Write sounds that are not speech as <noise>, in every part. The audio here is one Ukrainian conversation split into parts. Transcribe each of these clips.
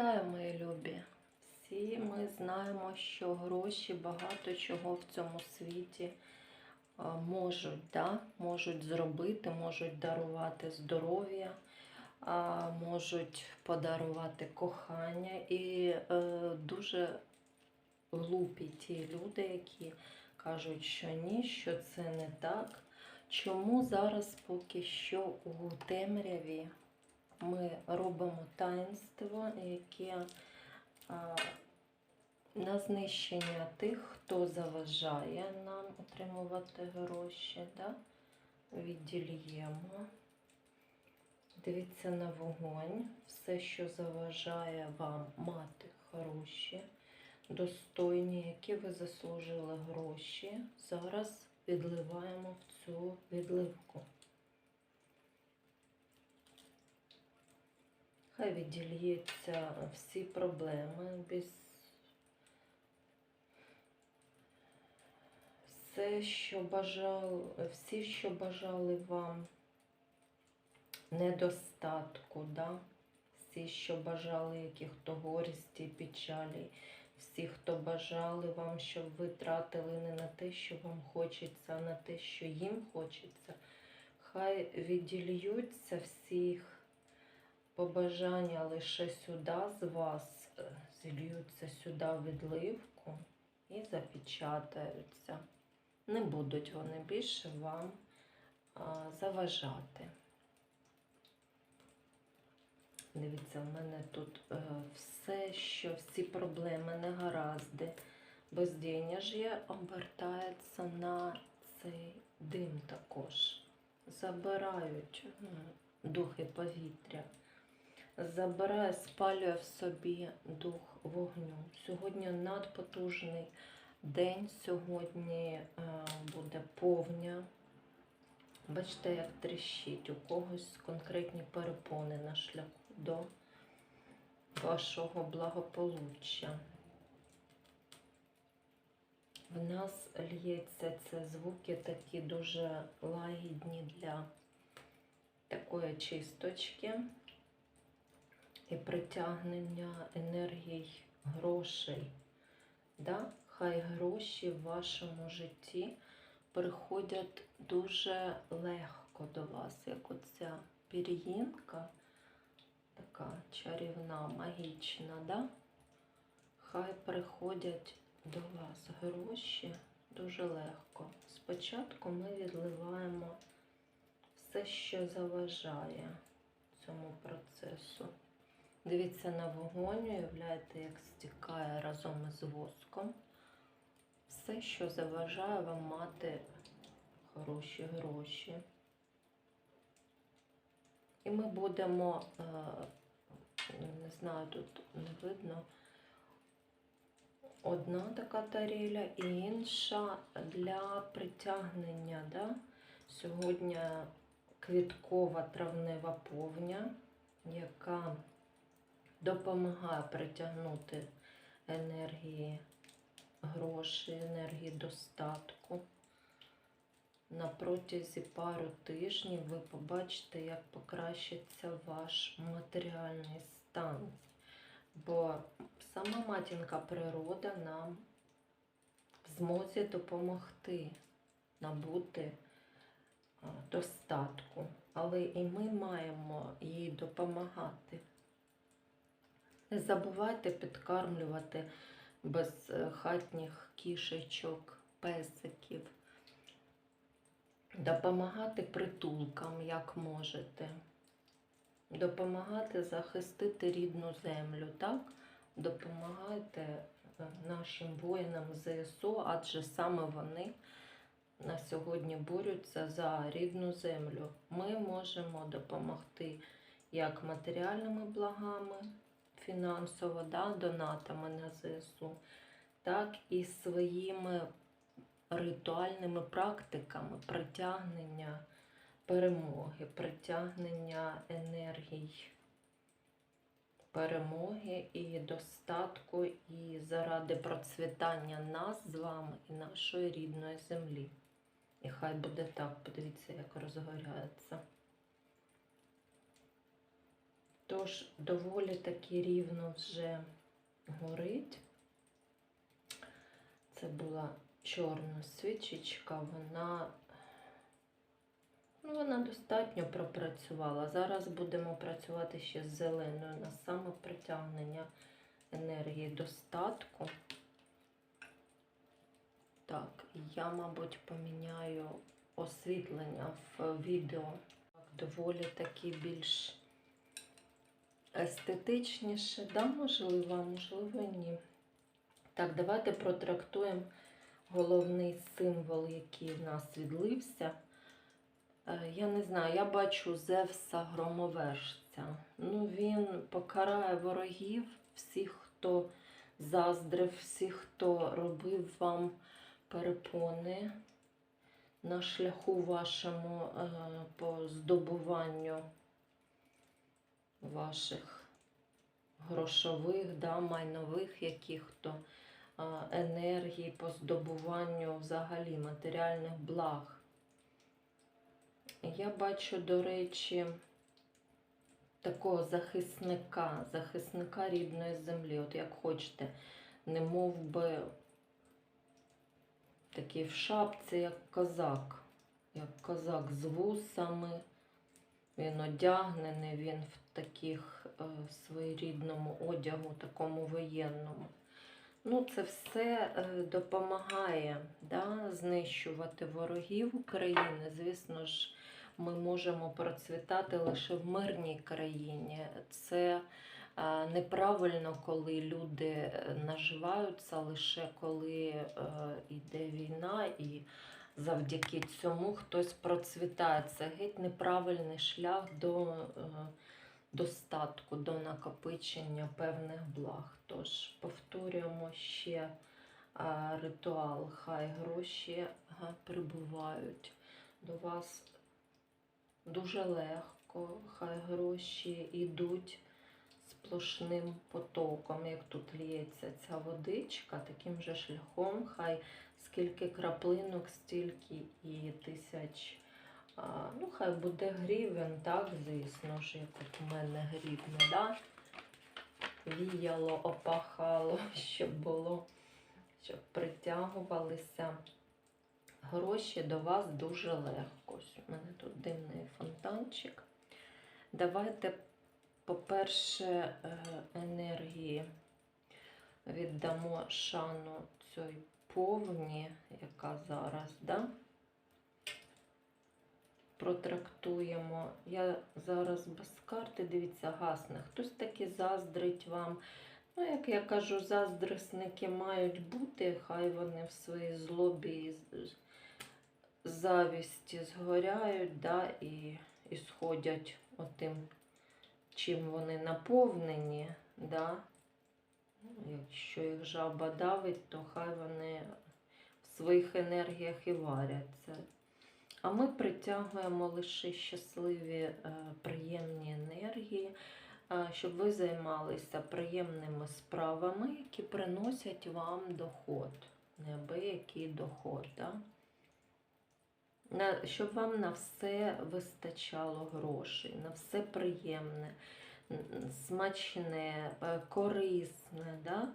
Вітаю, мої любі! Всі ми знаємо, що гроші багато чого в цьому світі можуть, да? можуть зробити, можуть дарувати здоров'я, можуть подарувати кохання. І е, дуже глупі ті люди, які кажуть, що ні, що це не так. Чому зараз поки що у темряві ми робимо таїнство, яке на знищення тих, хто заважає нам отримувати гроші, да? відділіємо. Дивіться на вогонь, все, що заважає вам мати хороші, достойні, які ви заслужили гроші, зараз відливаємо в цю відливку. Хай відділюються всі проблеми, без все, що бажали, всі, що бажали вам недостатку, да? всі, що бажали яких-то горісті, печалі, всі, хто бажали вам, щоб ви тратили не на те, що вам хочеться, а на те, що їм хочеться. Хай відділюються всіх побажання лише сюди з вас, е, зільються сюди відливку і запечатаються. Не будуть вони більше вам заважати. Дивіться, в мене тут е, все, що всі проблеми, негаразди, безденеж'я обертається на цей дим також. Забирають духи повітря забирає, спалює в собі дух вогню. Сьогодні надпотужний день, сьогодні е, буде повня. Бачите, як тріщить у когось конкретні перепони на шляху до вашого благополуччя. В нас лється це звуки такі дуже лагідні для такої чисточки і притягнення енергій грошей. Да? Хай гроші в вашому житті приходять дуже легко до вас, як оця пір'їнка, така чарівна, магічна. Да? Хай приходять до вас гроші дуже легко. Спочатку ми відливаємо все, що заважає цьому процесу. Дивіться на вогонь, уявляєте, як стікає разом із воском. Все, що заважає вам мати хороші гроші. І ми будемо, е, не знаю, тут не видно, одна така таріля і інша для притягнення. Да? Сьогодні квіткова травнева повня, яка допомагає притягнути енергії грошей, енергії достатку. На протязі пару тижнів ви побачите, як покращиться ваш матеріальний стан. Бо сама матінка природа нам в змозі допомогти набути достатку. Але і ми маємо їй допомагати. Не забувайте підкармлювати безхатніх кішечок, песиків, допомагати притулкам, як можете, допомагати захистити рідну землю, так? Допомагайте е, нашим воїнам ЗСУ, адже саме вони на сьогодні борються за рідну землю. Ми можемо допомогти як матеріальними благами фінансово, да, донатами на ЗСУ, так і своїми ритуальними практиками притягнення перемоги, притягнення енергій, перемоги і достатку, і заради процвітання нас з вами і нашої рідної землі. І хай буде так, подивіться, як розгоряється. Тож доволі таки рівно вже горить. Це була чорна свічечка, вона, ну, вона достатньо пропрацювала. Зараз будемо працювати ще з зеленою на саме притягнення енергії достатку. Так, я, мабуть, поміняю освітлення в відео. Доволі таки більш естетичніше, да, можливо, можливо, ні. Так, давайте протрактуємо головний символ, який в нас відлився. Е, Я не знаю, я бачу Зевса громовержця. Ну, він покарає ворогів, всіх, хто заздрив, всіх, хто робив вам перепони на шляху вашому е, по здобуванню ваших грошових, да, майнових яких-то енергій по здобуванню взагалі матеріальних благ. Я бачу, до речі, такого захисника, захисника рідної землі, от як хочете, не мов би такий в шапці, як козак, як козак з вусами. Він одягнений, він в таких е, своєрідному одягу, такому воєнному. Ну, це все е, допомагає да, знищувати ворогів України. Звісно ж, ми можемо процвітати лише в мирній країні. Це е, неправильно, коли люди е, наживаються лише коли е, йде війна, і завдяки цьому хтось процвітає. Це геть неправильний шлях до е, достатку, до накопичення певних благ. Тож повторюємо ще ритуал. Хай гроші прибувають до вас дуже легко, хай гроші йдуть сплошним потоком, як тут лється ця водичка, таким же шляхом, хай скільки краплинок, стільки і тисяч. Ну, хай буде гривень, так, звісно ж, як от у мене гривни, да? віяло, опахало, <laughs> щоб було, щоб притягувалися гроші до вас дуже легко. У мене тут димний фонтанчик. Давайте, по-перше, е, енергії віддамо шану цій повні, яка зараз, да? протрактуємо. Я зараз без карти, дивіться, гасне. Хтось таки заздрить вам. Ну, як я кажу, заздрисники мають бути, хай вони в своїй злобі і завісті згоряють, да, і, і сходять отим, чим вони наповнені. Да. Ну, Якщо їх жаба давить, то хай вони в своїх енергіях і варяться. А ми притягуємо лише щасливі, е, приємні енергії, е, щоб ви займалися приємними справами, які приносять вам доход, неабиякий доход. Да? Щоб вам на все вистачало грошей, на все приємне, смачне, е, корисне, да?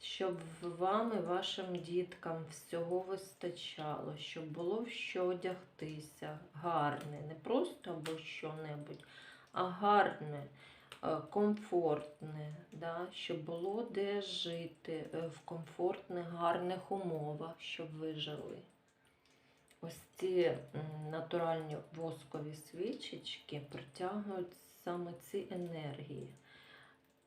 щоб вам і вашим діткам всього вистачало, щоб було в що одягтися, гарне, не просто або що-небудь, а гарне, е, комфортне, да? щоб було де жити е, в комфортних, гарних умовах, щоб ви жили. Ось ці натуральні воскові свічечки притягують саме ці енергії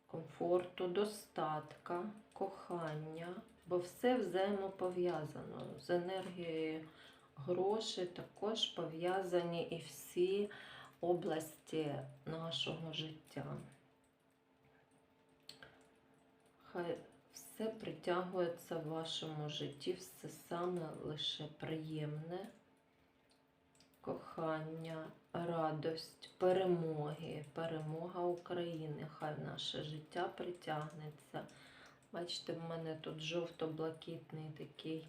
комфорту, достатка, кохання, бо все взаємопов'язано. З енергією грошей також пов'язані і всі області нашого життя. Хай все притягується в вашому житті, все саме лише приємне, кохання, радость, перемоги, перемога України. Хай наше життя притягнеться. Бачите, в мене тут жовто-блакитний такий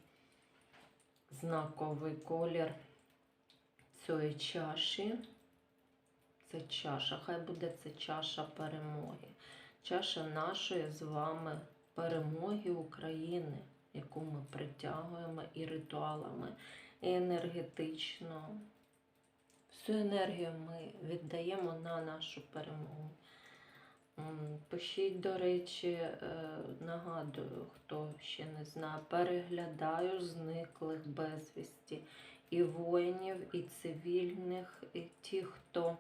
знаковий колір цієї чаші. це чаша. Хай буде це чаша перемоги. Чаша нашої з вами перемоги України, яку ми притягуємо і ритуалами, і енергетично. Всю енергію ми віддаємо на нашу перемогу. Пишіть, до речі, е, нагадую, хто ще не знає, переглядаю зниклих безвісті і воїнів, і цивільних, і ті, хто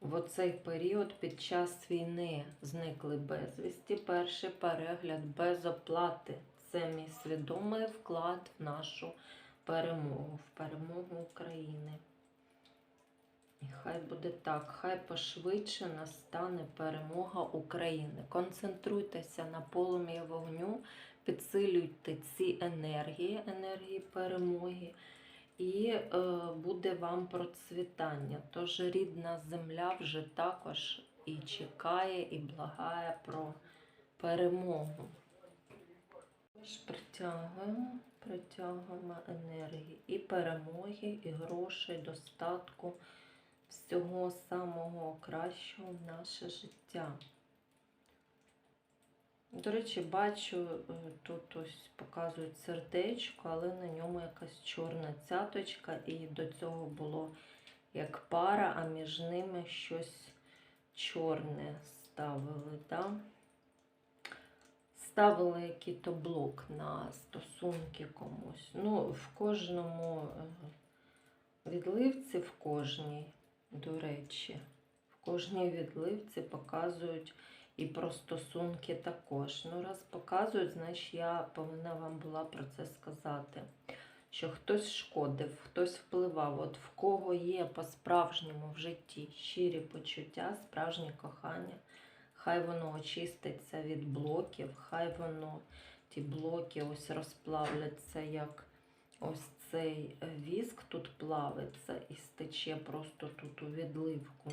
в оцей період під час війни зникли безвісті. Перший перегляд без оплати. Це мій свідомий вклад в нашу перемогу, в перемогу України. І хай буде так, хай пошвидше настане перемога України. Концентруйтеся на полум'я вогню, підсилюйте ці енергії, енергії перемоги, і е, буде вам процвітання. Тож рідна земля вже також і чекає, і благає про перемогу. Притягуємо, притягуємо енергії і перемоги, і грошей, достатку всього самого кращого в наше життя. До речі, бачу, е, тут ось показують сердечко, але на ньому якась чорна цяточка, і до цього було як пара, а між ними щось чорне ставили. Да? Ставили який-то блок на стосунки комусь. Ну, в кожному е, відливці, в кожній, до речі, в кожній відливці показують і про стосунки також. Ну, раз показують, значить я повинна вам була про це сказати. Що хтось шкодив, хтось впливав, от в кого є по-справжньому в житті щирі почуття, справжнє кохання, хай воно очиститься від блоків, хай воно ті блоки ось розплавляться, як ось цей віск тут плавиться і стече просто тут у відливку.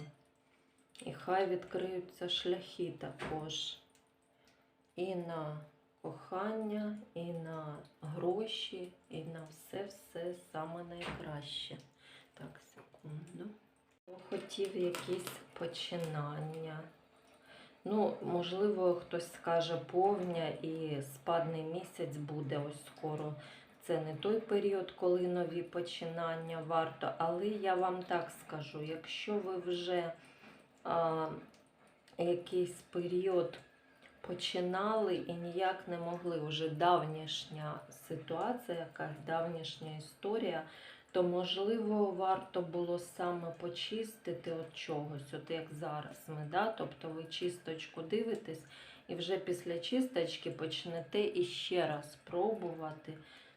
І хай відкриються шляхи також і на кохання, і на гроші, і на все-все саме найкраще. Так, секунду. Хотів якісь починання. Ну, можливо, хтось скаже повня і спадний місяць буде ось скоро. Це не той період, коли нові починання варто. Але я вам так скажу, якщо ви вже а, якийсь період починали і ніяк не могли вже давнішня ситуація, якась давнішня історія, то можливо варто було саме почистити от чогось, от як зараз ми. Да? Тобто ви чисточку дивитесь і вже після чисточки почнете іще раз пробувати,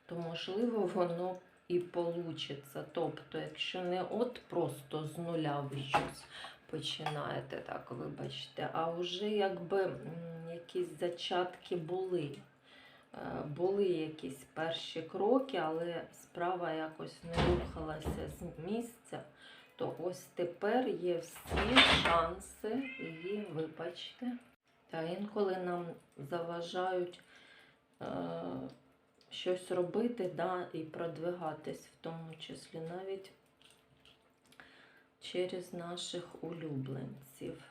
то можливо воно і получиться. Тобто, якщо не от просто з нуля ви щось починаєте, так, вибачте, а вже якби якісь зачатки були. Е, Були якісь перші кроки, але справа якось не рухалася з місця, то ось тепер є всі шанси її вибачте. Та інколи нам заважають е, щось робити да, і продвигатись, в тому числі навіть через наших улюбленців.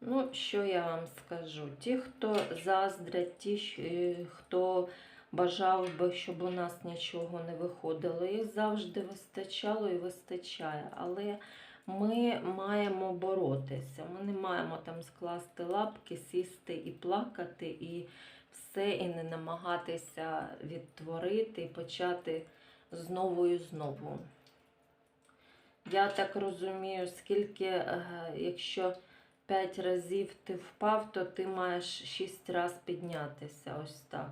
Ну, що я вам скажу? Ті, хто заздрять, ті, е, хто бажав би, щоб у нас нічого не виходило, їх завжди вистачало і вистачає. Але ми маємо боротися. Ми не маємо там скласти лапки, сісти і плакати, і все, і не намагатися відтворити і почати знову і знову. Я так розумію, скільки, е, якщо п'ять разів ти впав, то ти маєш шість разів піднятися. Ось так.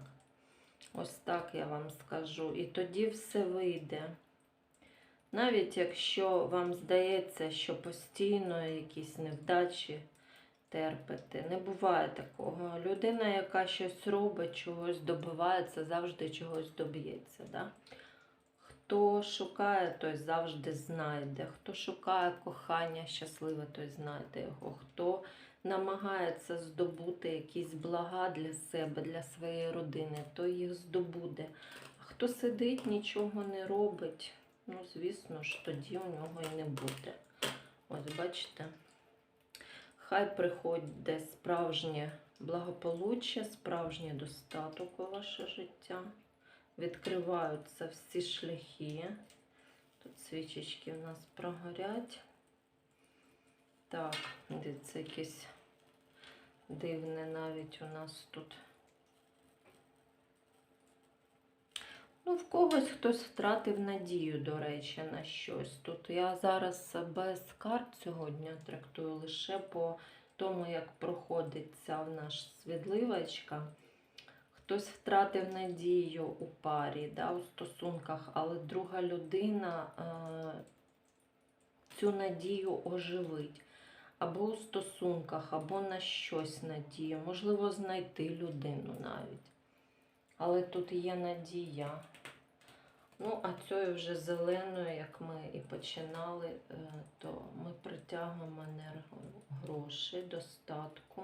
Ось так я вам скажу. І тоді все вийде. Навіть якщо вам здається, що постійно якісь невдачі терпите, не буває такого. Людина, яка щось робить, чогось добивається, завжди чогось доб'ється. Да? Хто шукає, той завжди знайде. Хто шукає кохання щасливе, той знайде його. Хто намагається здобути якісь блага для себе, для своєї родини, той їх здобуде. А хто сидить, нічого не робить, ну, звісно ж, тоді у нього і не буде. Ось бачите. Хай приходить справжнє благополуччя, справжній достаток у ваше життя. Відкриваються всі шляхи. Тут свічечки у нас прогорять. Так, дивіться, якесь дивне навіть у нас тут. Ну, в когось хтось втратив надію, до речі, на щось. Тут я зараз без карт сьогодні трактую лише по тому, як проходить ця в наш свідливочка. Хтось втратив надію у парі, да, у стосунках, але друга людина е, цю надію оживить. Або у стосунках, або на щось надію. Можливо, знайти людину навіть. Але тут є надія. Ну, а цією вже зеленою, як ми і починали, е, то ми притягуємо енергію грошей, достатку,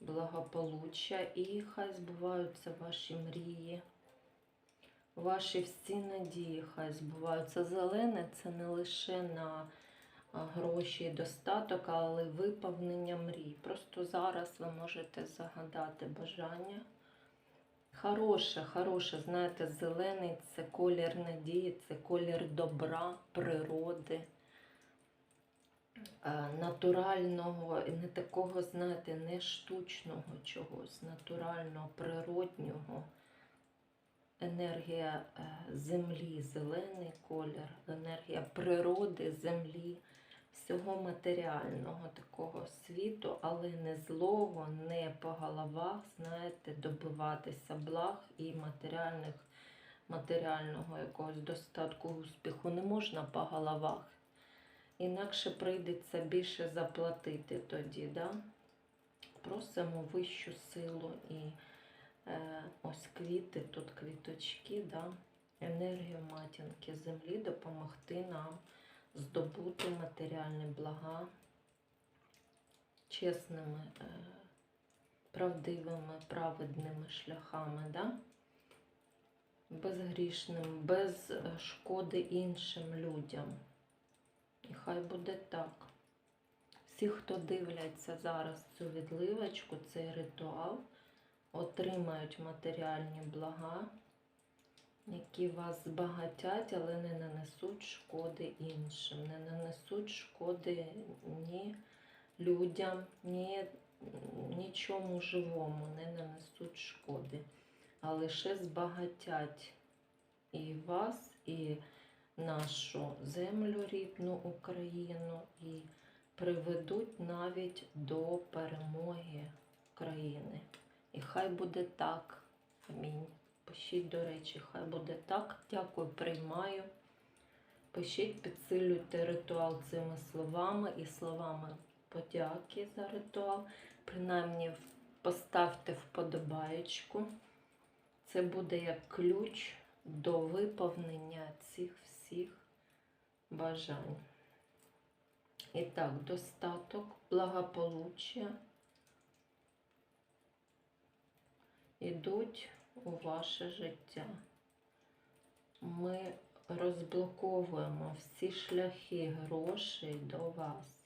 благополуччя і хай збуваються ваші мрії. Ваші всі надії хай збуваються. Зелене це не лише на гроші і достаток, але виповнення мрій. Просто зараз ви можете загадати бажання. Хороше, хороше, знаєте, зелений це колір надії, це колір добра, природи, натурального, не такого, знаєте, не штучного чогось, натурального, природнього. Енергія е, землі, зелений колір, енергія природи, землі, всього матеріального такого світу, але не злого, не по головах, знаєте, добиватися благ і матеріальних, матеріального якогось достатку успіху не можна по головах. Інакше прийдеться більше заплатити тоді, да? Просимо вищу силу і е, ось квіти, тут квіточки, да? енергію матінки землі допомогти нам здобути матеріальні блага чесними, е, правдивими, праведними шляхами, да? безгрішним, без е, шкоди іншим людям. І хай буде так. Всі, хто дивляться зараз цю відливочку, цей ритуал, отримають матеріальні блага які вас збагатять, але не нанесуть шкоди іншим, не нанесуть шкоди ні людям, ні нічому живому, не нанесуть шкоди, а лише збагатять і вас, і нашу землю рідну Україну, і приведуть навіть до перемоги країни. І хай буде так. Амінь. Пишіть, до речі, хай буде так. Дякую, приймаю. Пишіть, підсилюйте ритуал цими словами і словами подяки за ритуал. Принаймні, поставте вподобаєчку. Це буде як ключ до виповнення цих всіх бажань. І так, достаток, благополуччя ідуть у ваше життя. Ми розблоковуємо всі шляхи грошей до вас.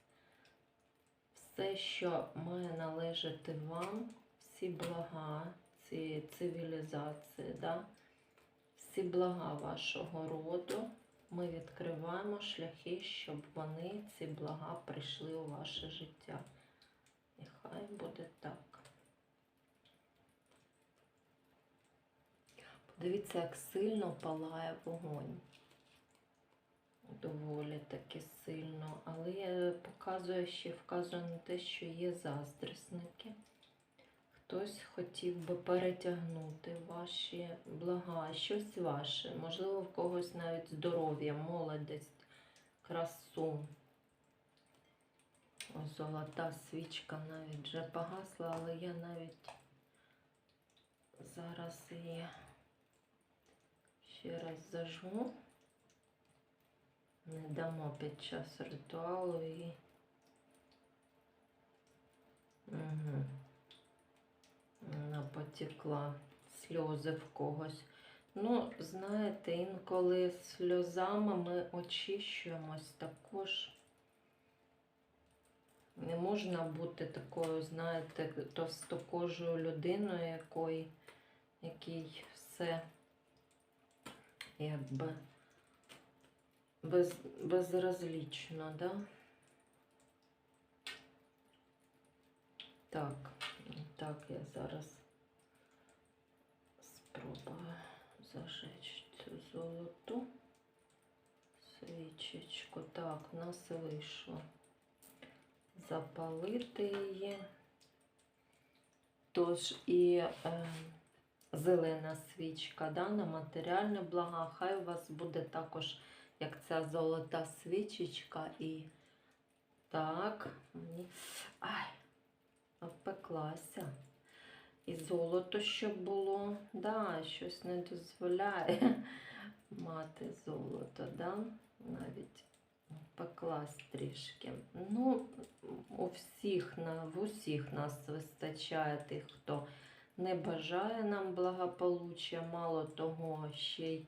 Все, що має належати вам, всі блага цієї цивілізації, да? всі блага вашого роду, ми відкриваємо шляхи, щоб вони, ці блага, прийшли у ваше життя. І хай буде так. Дивіться, як сильно палає вогонь. Доволі таки сильно. Але я показую ще вказую на те, що є заздрісники. Хтось хотів би перетягнути ваші блага, щось ваше. Можливо, в когось навіть здоров'я, молодість, красу. Ось золота свічка навіть вже погасла, але я навіть зараз її ще раз зажму. Не дамо під час ритуалу і. Угу. Вона потекла сльози в когось. Ну, знаєте, інколи сльозами ми очищуємось також. Не можна бути такою, знаєте, товстокожою людиною, якої, якій все якби без, безразлічно, да? Так, так, я зараз спробую зажечь цю золоту свічечку. Так, у нас вийшло запалити її. Тож і е, зелена свічка да, на матеріальне блага. Хай у вас буде також, як ця золота свічечка. І так, мені. Ай, обпеклася. І золото щоб було. Да, щось не дозволяє <laughs> мати золото, да? навіть пеклась трішки. Ну, у всіх, в усіх нас вистачає тих, хто не бажає нам благополуччя, мало того, ще й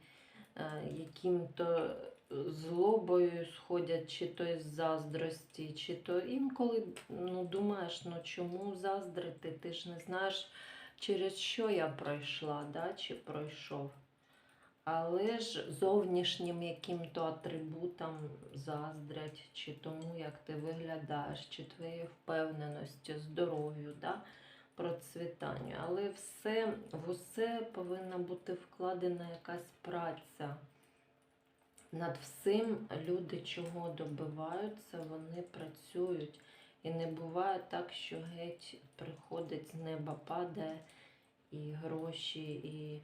е, яким-то злобою сходять, чи то із заздрості, чи то інколи ну, думаєш, ну чому заздрити? Ти ж не знаєш, через що я пройшла, да? чи пройшов. Але ж зовнішнім яким-то атрибутам заздрять, чи тому, як ти виглядаєш, чи твоєї впевненості, здоров'ю, да? процвітанню. Але все, в усе повинна бути вкладена якась праця. Над всім люди чого добиваються, вони працюють. І не буває так, що геть приходить з неба падає і гроші, і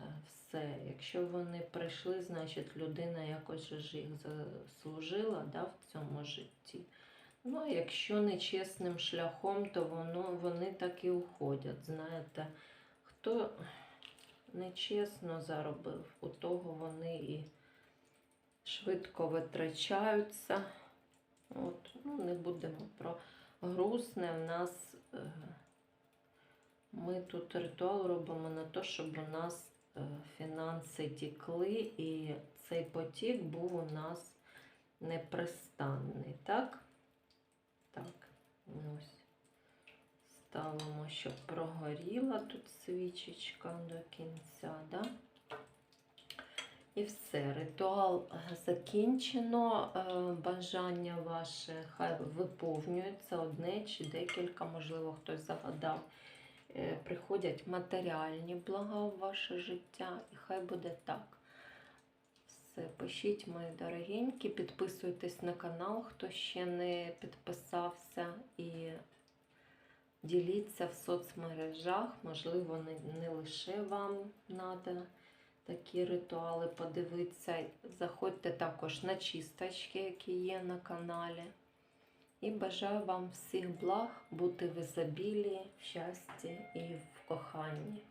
е, все. Якщо вони прийшли, значить людина якось ж їх заслужила да, в цьому житті. Ну, а якщо нечесним шляхом, то воно, вони так і уходять. Знаєте, хто нечесно заробив, у того вони і швидко витрачаються. От, ну, не будемо про грустне. В нас е, ми тут ритуал робимо на те, щоб у нас е, фінанси тікли, і цей потік був у нас непристанний. Так? Так, ось. Ставимо, щоб прогоріла тут свічечка до кінця. Да? І все, ритуал е, закінчено. Е, Бажання ваше хай виповнюється одне чи декілька, можливо, хтось загадав. Е, Приходять матеріальні блага в ваше життя, і хай буде так. Все, пишіть, мої дорогенькі, підписуйтесь на канал, хто ще не підписався, і діліться в соцмережах. Можливо, не, лише вам треба такі ритуали подивитися. Заходьте також на чисточки, які є на каналі. І бажаю вам всіх благ, бути в ізобілії, в щасті і в коханні.